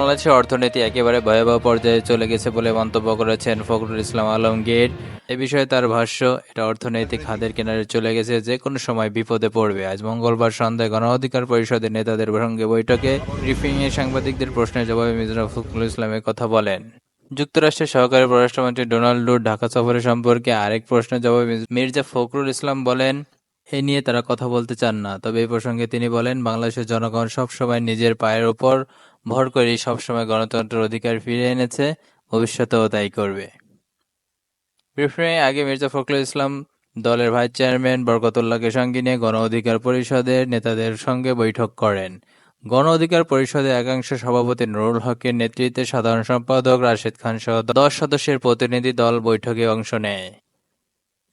বাংলাদেশের অর্থনীতি একেবারে ভয়াবহ পর্যায়ে চলে গেছে বলে মন্তব্য করেছেন ফখরুল ইসলাম আলমগীর। এ বিষয়ে তার ভাষ্য, এটা অর্থনৈতিক খাদের কিনারে চলে গেছে, যে কোনো সময় বিপদে পড়বে। আজ মঙ্গলবার সন্ধ্যায় গণ অধিকার পরিষদের নেতাদের সঙ্গে বৈঠকে ব্রিফিং এ সাংবাদিকদের প্রশ্নের জবাবে মির্জা ফখরুল ইসলাম কথা বলেন। যুক্তরাষ্ট্রের সহকারী পররাষ্ট্রমন্ত্রী ডোনাল্ড লুর ঢাকা সফরের সম্পর্কে আরেক প্রশ্নের জবাবে মির্জা ফখরুল ইসলাম বলেন, এ নিয়ে তারা কথা বলতে চান না। তবে এই প্রসঙ্গে তিনি বলেন, বাংলাদেশের জনগণ সবসময় নিজের পায়ের ওপর ভর করেই সবসময় গণতন্ত্রের অধিকার ফিরে এনেছে, ভবিষ্যতেও তাই করবে। ব্রিফিংয়ে আগে মির্জা ফখরুল ইসলাম দলের ভাইস চেয়ারম্যান বরকতুল্লাহকে সঙ্গে নিয়ে গণ অধিকার পরিষদের নেতাদের সঙ্গে বৈঠক করেন। গণ অধিকার পরিষদের একাংশ সভাপতি নুরুল হকের নেতৃত্বে সাধারণ সম্পাদক রাশেদ খান সহ দশ সদস্যের প্রতিনিধি দল বৈঠকে অংশ নেয়।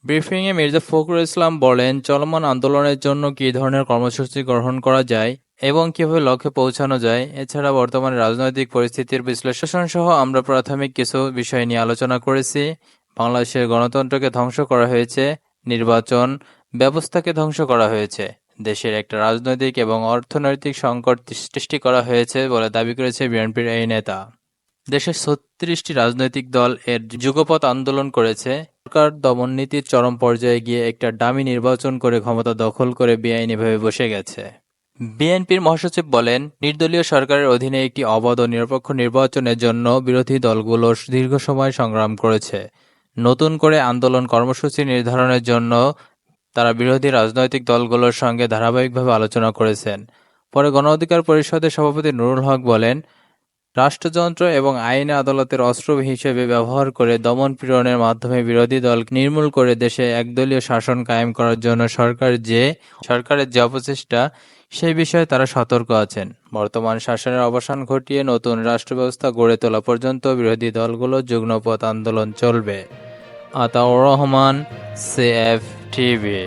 ব্রিফিংয়ে মির্জা ফখরুল ইসলাম বলেন, চলমান আন্দোলনের জন্য কী ধরনের কর্মসূচি গ্রহণ করা যায় এবং কীভাবে লক্ষ্যে পৌঁছানো যায়, এছাড়া বর্তমান রাজনৈতিক পরিস্থিতির বিশ্লেষণ সহ আমরা প্রাথমিক কিছু বিষয় নিয়ে আলোচনা করেছি। বাংলাদেশের গণতন্ত্রকে ধ্বংস করা হয়েছে, নির্বাচন ব্যবস্থাকে ধ্বংস করা হয়েছে, দেশের একটা রাজনৈতিক এবং অর্থনৈতিক সংকট সৃষ্টি করা হয়েছে বলে দাবি করেছে বিএনপির এই নেতা। দেশের ছত্রিশটি রাজনৈতিক দল এর যুগপৎ আন্দোলন করেছে। সরকার দমন নীতির চরম পর্যায়ে গিয়ে একটা ডামি নির্বাচন করে ক্ষমতা দখল করে বেআইনিভাবে বসে গেছে। বিএনপির মহাসচিব বলেন, নির্দলীয় সরকারের অধীনে একটি অবাধ ও নিরপেক্ষ নির্বাচনের জন্য বিরোধী দলগুলো দীর্ঘ সময় সংগ্রাম করেছে। নতুন করে আন্দোলন কর্মসূচি নির্ধারণের জন্য তারা বিরোধী রাজনৈতিক দলগুলোর সঙ্গে ধারাবাহিকভাবে আলোচনা করেছেন। পরে গণ অধিকার পরিষদের সভাপতি নুরুল হক বলেন রাষ্ট্রযন্ত্র এবং আইন আদালতের অস্ত্র হিসেবে ব্যবহার করে দমন পীড়নের মাধ্যমে বিরোধী দল নির্মূল করে দেশে একদলীয় শাসন কায়েম করার জন্য সরকার যে, সরকারের যে অপচেষ্টা, সেই বিষয়ে তারা সতর্ক আছেন। বর্তমান শাসনের অবসান ঘটিয়ে নতুন রাষ্ট্র ব্যবস্থা গড়ে তোলা পর্যন্ত বিরোধী দলগুলো যুগ্মপথ আন্দোলন চলবে। Ataur Rahman CF TV